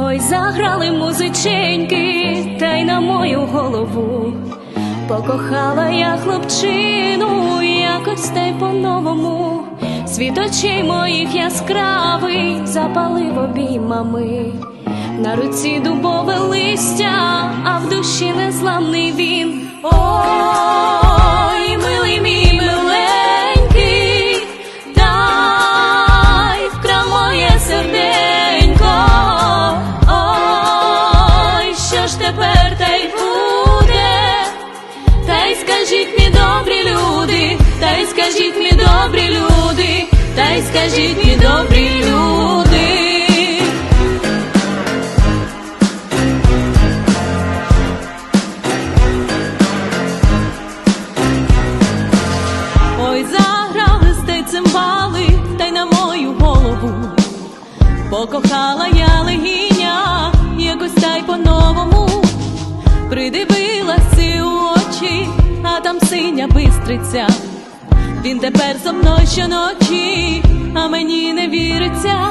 Ой, заграли музиченьки, та й на мою голову. Покохала я хлопчину, якось та й по-новому. Світ очей моїх яскравий запалив обіймами. На руці дубове листя, а в душі незламний він. Ой, тепер та й буде? Та й скажіть мені добрі люди, та й скажіть мені добрі люди, та й скажіть мені добрі люди. Ой, заграли сте цимбали, та й на мою голову. Покохала я легіня, синя бистриця. Він тепер зо мною щоночі, а мені не віриться.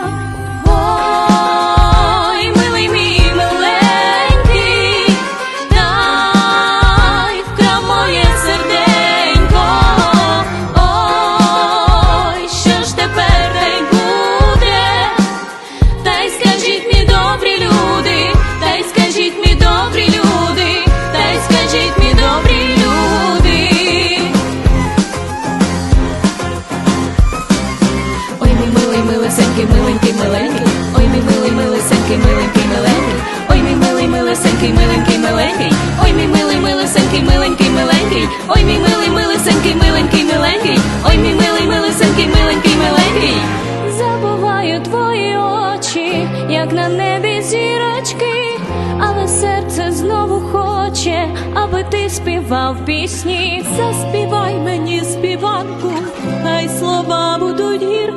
Милесенький, миленький, миленький, ой, мій милий, милесенький, миленький, миленький, ой, мій милий, милесенький, миленький, миленький, ой, мій милий, милесенький, миленький, миленький, ой, мій милий, милесенький, миленький, миленький, ой, мій милий, милесенький, миленький, миленький. Забуваю твої очі, як на небі зірочки, але серце знову хоче, аби ти співав пісні. Заспівай мені співанку, хай слова будуть гіркі,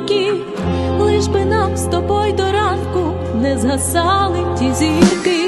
згасали ті зірки.